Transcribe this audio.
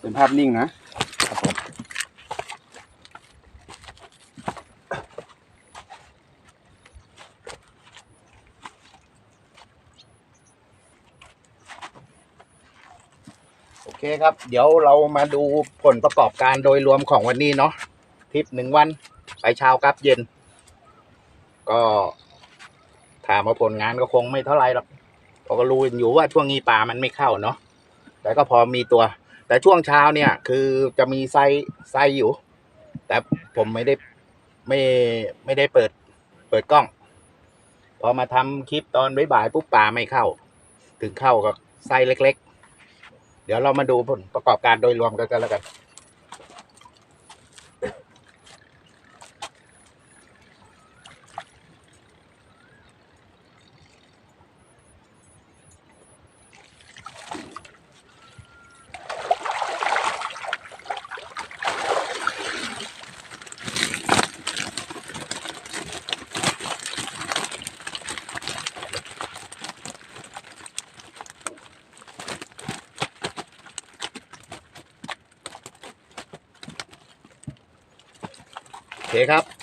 เป็นภาพนิ่งนะครับผมโอเคครับ เดี๋ยวเรามาดูผลประกอบการโดยรวมของวันนี้เนาะทริปหนึ่งวัน ไปเช้ากับเย็น ก็ถามว่าผลงานก็คงไม่เท่าไหร่หรอก เพราก็รู้อยู่ว่าช่วงนี้ปลามันไม่เข้าเนาะแต่ก็พอมีตัว แต่ช่วงเช้าเนี่ย คือจะมีไซไซอยู่ แต่ผมไม่ได้ไม่ไม่ได้เปิด เปิดกล้อง พอมาทำคลิปตอนบ่ายๆปุ๊บปลาไม่เข้า ถึงเข้ากับไซเล็ก ๆ เดี๋ยวเรามาดูผลประกอบการโดยรวมกันกันแล้วกัน เคครับ